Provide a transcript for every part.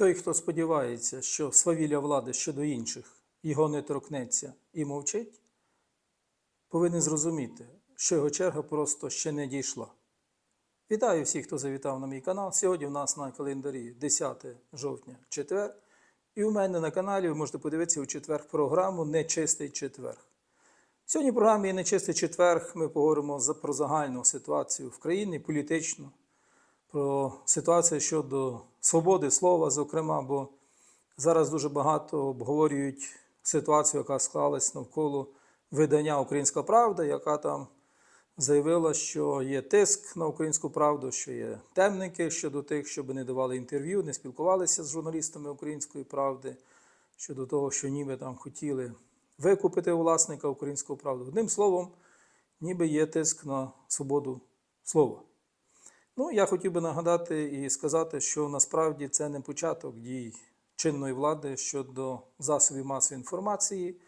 Той, хто сподівається, що свавілля влади щодо інших його не торкнеться і мовчить, повинен зрозуміти, що його черга просто ще не дійшла. Вітаю всіх, хто завітав на мій канал. Сьогодні в нас на календарі 10 жовтня, четвер. І у мене на каналі ви можете подивитися у четвер програму Нечистий четвер. Сьогодні в програмі Нечистий четвер ми поговоримо про загальну ситуацію в країні, політичну, про ситуацію щодо свободи слова, зокрема, бо зараз дуже багато обговорюють ситуацію, яка склалась навколо видання Українська Правда, яка там заявила, що є тиск на українську правду, що є темники щодо тих, щоб не давали інтерв'ю, не спілкувалися з журналістами української правди, щодо того, що ніби там хотіли викупити власника української правди. Одним словом, ніби є тиск на свободу слова. Ну, я хотів би нагадати і сказати, що насправді це не початок дій чинної влади щодо засобів масової інформації.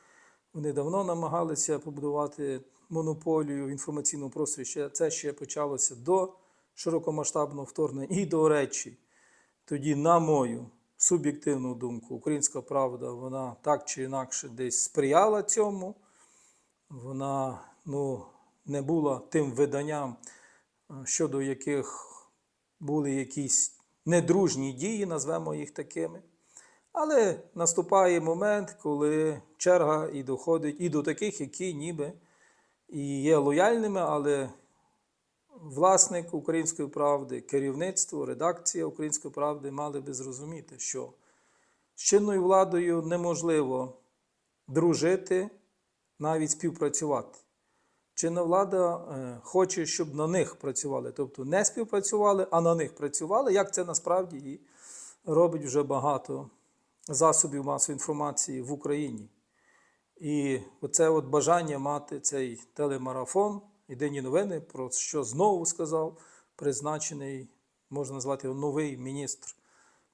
Вони давно намагалися побудувати монополію в інформаційному просторі. Це ще почалося до широкомасштабного вторгнення. І, до речі, тоді, на мою суб'єктивну думку, українська правда, вона так чи інакше десь сприяла цьому. Вона ну, не була тим виданням, щодо яких були якісь недружні дії, назвемо їх такими. Але наступає момент, коли черга і доходить і до таких, які ніби і є лояльними, але власник української правди, керівництво, редакція української правди мали би зрозуміти, що з чинною владою неможливо дружити, навіть співпрацювати. Чинна влада е, хоче, щоб на них працювали, тобто не співпрацювали, а на них працювали, як це насправді і робить вже багато засобів масової інформації в Україні. І оце от бажання мати цей телемарафон, єдині новини, про що знову сказав призначений, можна назвати його новий міністр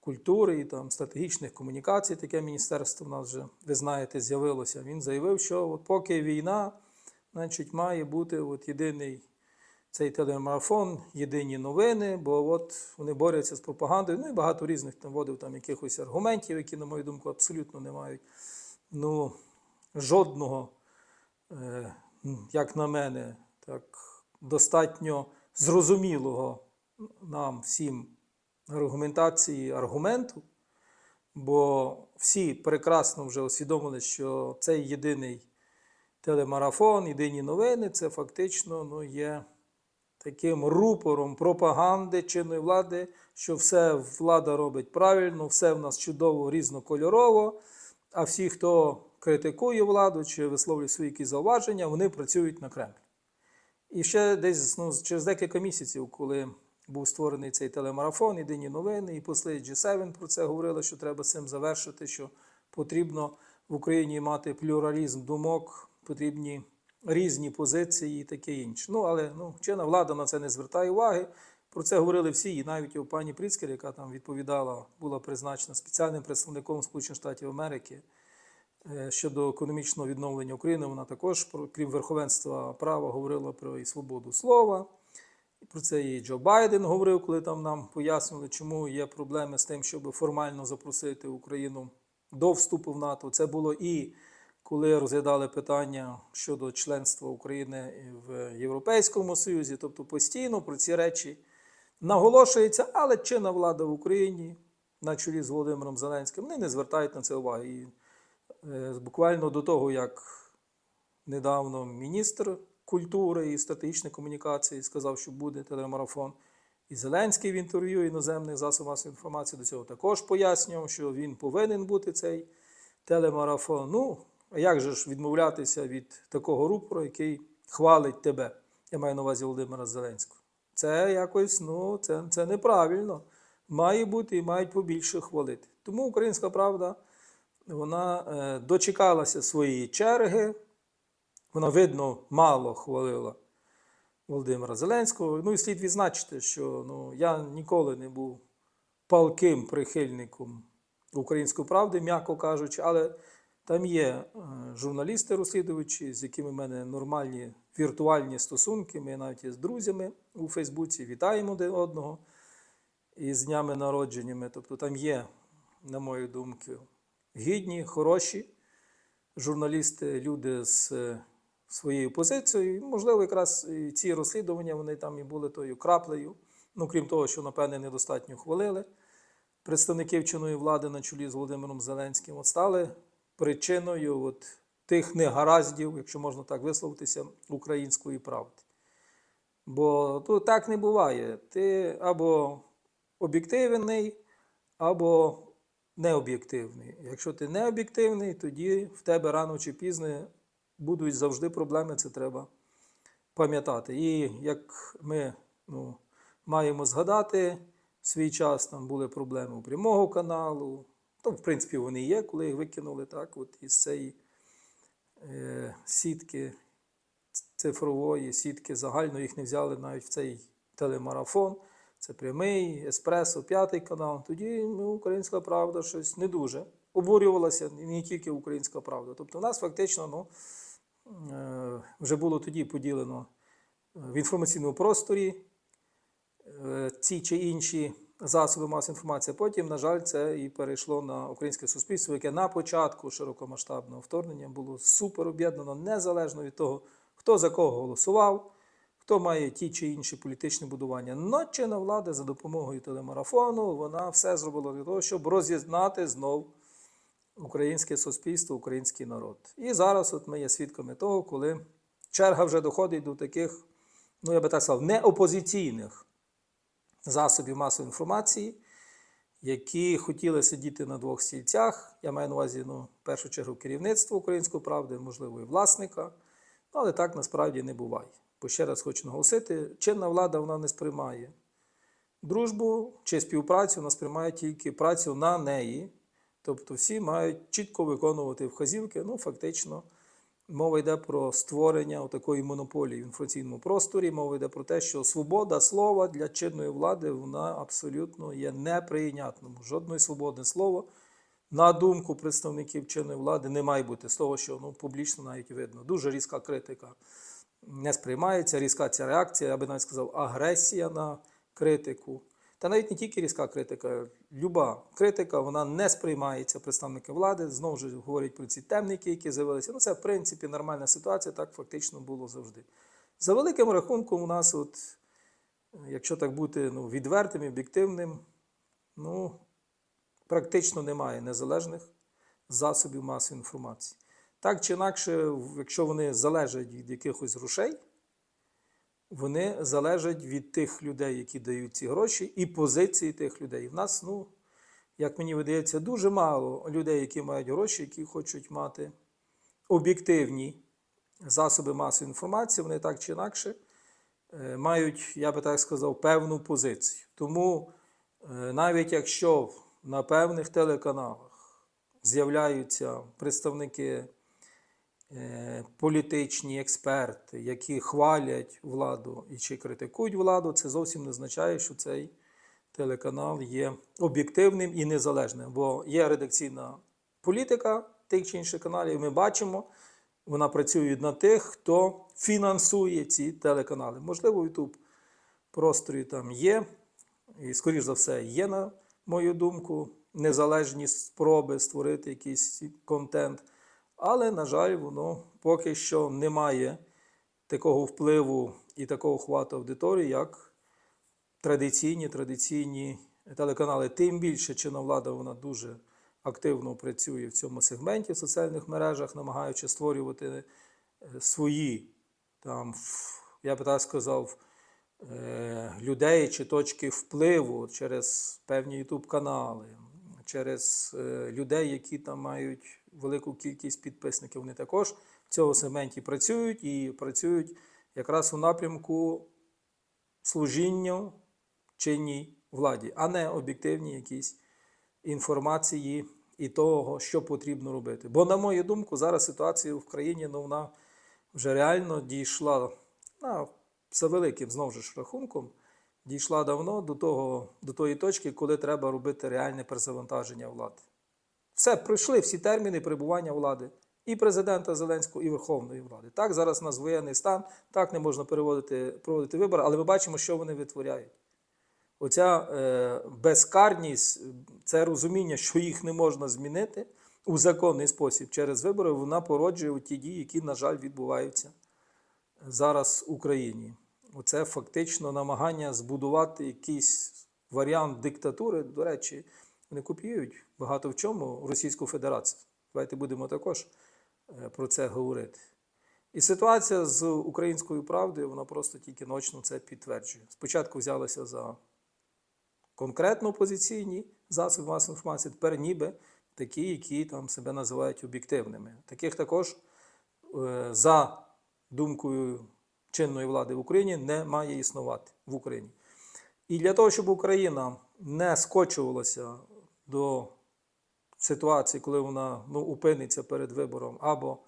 культури і там стратегічних комунікацій, таке міністерство в нас вже, ви знаєте, з'явилося. Він заявив, що от поки війна, значить, має бути от єдиний цей телемарафон, єдині новини, бо от вони борються з пропагандою. Ну і багато різних там вводив там якихось аргументів, які, на мою думку, абсолютно не мають ну, жодного, е, як на мене, так достатньо зрозумілого нам всім аргументації аргументу, бо всі прекрасно вже усвідомили, що цей єдиний телемарафон, єдині новини це фактично ну, є таким рупором пропаганди чинної влади, що все влада робить правильно, все в нас чудово, різнокольорово, а всі, хто критикує владу чи висловлює свої якісь зауваження, вони працюють на Кремль. І ще десь ну, через декілька місяців, коли був створений цей телемарафон, єдині новини, і посли G7 про це говорили, що треба з цим завершити, що потрібно в Україні мати плюралізм думок, потрібні різні позиції і таке інше. Ну, але ну, чинна влада на це не звертає уваги. Про це говорили всі, і навіть у пані Пріцкер, яка там відповідала, була призначена спеціальним представником Сполучених Штатів Америки е, щодо економічного відновлення України. Вона також, крім верховенства права, говорила про і свободу слова. І про це і Джо Байден говорив, коли там нам пояснили, чому є проблеми з тим, щоб формально запросити Україну до вступу в НАТО. Це було і коли розглядали питання щодо членства України в Європейському Союзі, тобто постійно про ці речі наголошується, але чинна влада в Україні на чолі з Володимиром Зеленським вони не звертають на це уваги. І е, буквально до того, як недавно міністр культури і стратегічної комунікації сказав, що буде телемарафон. І Зеленський в інтерв'ю іноземних засобів масової інформації до цього також пояснював, що він повинен бути цей телемарафон. Ну, а як же ж відмовлятися від такого рупору, який хвалить тебе? Я маю на увазі Володимира Зеленського. Це якось ну, це, це неправильно. Має бути і мають побільше хвалити. Тому українська правда вона е, дочекалася своєї черги. Вона, видно, мало хвалила Володимира Зеленського. Ну і слід відзначити, що ну, я ніколи не був палким прихильником української правди, м'яко кажучи, але там є е, журналісти-розслідувачі, з якими в мене нормальні віртуальні стосунки. Ми навіть є з друзями у Фейсбуці, вітаємо один одного із днями народженнями. Тобто там є на мою думку, гідні, хороші журналісти, люди з е, своєю позицією. І, Можливо, якраз ці розслідування вони там і були тою краплею. Ну, крім того, що, напевне, недостатньо хвалили. Представники вченої влади на чолі з Володимиром Зеленським от стали причиною от тих негараздів, якщо можна так висловитися, української правди. Бо тут так не буває. Ти або об'єктивний, або необ'єктивний. Якщо ти не об'єктивний, тоді в тебе рано чи пізно будуть завжди проблеми, це треба пам'ятати. І як ми ну, маємо згадати, свій час там були проблеми у прямого каналу. То, в принципі, вони є, коли їх викинули так, от із цієї е, сітки цифрової сітки загально їх не взяли навіть в цей телемарафон. Це прямий, еспресо, п'ятий канал. Тоді ну, українська правда щось не дуже обурювалася, не тільки українська правда. Тобто, у нас фактично ну, е, вже було тоді поділено е, в інформаційному просторі е, ці чи інші засоби масової інформації. Потім, на жаль, це і перейшло на українське суспільство, яке на початку широкомасштабного вторгнення було супер об'єднано незалежно від того, хто за кого голосував, хто має ті чи інші політичні будування. Но чинна влада за допомогою телемарафону вона все зробила для того, щоб роз'єднати знов українське суспільство, український народ. І зараз от ми є свідками того, коли черга вже доходить до таких, ну я би так сказав, неопозиційних засобів масової інформації, які хотіли сидіти на двох стільцях. Я маю на увазі, ну, в першу чергу, керівництво української правди, можливо, і власника. Ну, але так насправді не буває. Бо ще раз хочу наголосити, чинна влада вона не сприймає дружбу чи співпрацю, вона сприймає тільки працю на неї. Тобто всі мають чітко виконувати вказівки. Ну, фактично, мова йде про створення такої монополії в інформаційному просторі. Мова йде про те, що свобода слова для чинної влади вона абсолютно є неприйнятною. Жодної свободи слова, на думку представників чинної влади, не має бути з того, що ну, публічно навіть видно. Дуже різка критика не сприймається, різка ця реакція, я би навіть сказав, агресія на критику. Та навіть не тільки різка критика, люба критика вона не сприймається представники влади. Знову ж говорять про ці темники, які з'явилися. Ну, це, в принципі, нормальна ситуація, так фактично було завжди. За великим рахунком, у нас, от, якщо так бути ну, відвертим і об'єктивним, ну, практично немає незалежних засобів масової інформації. Так чи інакше, якщо вони залежать від якихось грошей, вони залежать від тих людей, які дають ці гроші, і позиції тих людей. В нас, ну, як мені видається, дуже мало людей, які мають гроші, які хочуть мати об'єктивні засоби масової інформації, вони так чи інакше е, мають, я би так сказав, певну позицію. Тому е, навіть якщо на певних телеканалах з'являються представники політичні експерти, які хвалять владу і чи критикують владу, це зовсім не означає, що цей телеканал є об'єктивним і незалежним. Бо є редакційна політика тих чи інших каналів, ми бачимо, вона працює на тих, хто фінансує ці телеканали. Можливо, YouTube просторі там є, і, скоріш за все, є, на мою думку, незалежні спроби створити якийсь контент. Але, на жаль, воно поки що не має такого впливу і такого хвату аудиторії, як традиційні традиційні телеканали. Тим більше чинна влада вона дуже активно працює в цьому сегменті в соціальних мережах, намагаючи створювати е, свої, там, я би так сказав, е, людей чи точки впливу через певні YouTube канали, через е, людей, які там мають велику кількість підписників. Вони також в цьому сегменті працюють і працюють якраз у напрямку служіння чинній владі, а не об'єктивні якісь інформації і того, що потрібно робити. Бо, на мою думку, зараз ситуація в країні ну, вона вже реально дійшла ну, за великим знову ж рахунком, дійшла давно до, того, до тої точки, коли треба робити реальне перезавантаження влади. Все, пройшли всі терміни перебування влади. І президента Зеленського, і Верховної влади. Так, зараз у нас воєнний стан, так не можна переводити, проводити вибори, але ми бачимо, що вони витворяють. Оця е, безкарність, це розуміння, що їх не можна змінити у законний спосіб через вибори, вона породжує ті дії, які, на жаль, відбуваються зараз в Україні. Оце фактично намагання збудувати якийсь варіант диктатури. До речі, вони копіюють багато в чому Російську Федерацію. Давайте будемо також е, про це говорити. І ситуація з українською правдою, вона просто тільки ночно це підтверджує. Спочатку взялися за конкретно опозиційні засоби масової інформації, тепер ніби такі, які там себе називають об'єктивними. Таких також, е, за думкою чинної влади в Україні, не має існувати в Україні. І для того, щоб Україна не скочувалася до ситуації, коли вона ну, упиниться перед вибором, або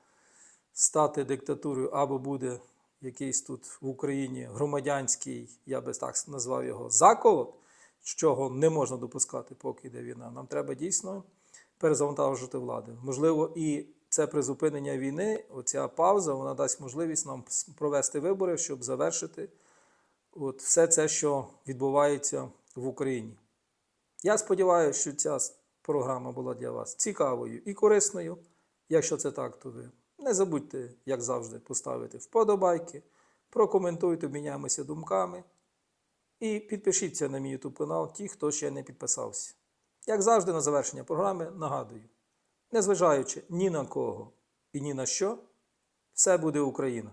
стати диктатурою, або буде якийсь тут в Україні громадянський, я би так назвав його, заколот, чого не можна допускати, поки йде війна. Нам треба дійсно перезавантажити владу. Можливо, і це призупинення війни, оця пауза, вона дасть можливість нам провести вибори, щоб завершити от все це, що відбувається в Україні. Я сподіваюся, що ця програма була для вас цікавою і корисною. Якщо це так, то ви не забудьте, як завжди, поставити вподобайки, прокоментуйте, обміняємося думками. І підпишіться на мій YouTube канал, ті, хто ще не підписався. Як завжди, на завершення програми нагадую: незважаючи ні на кого і ні на що, все буде Україна.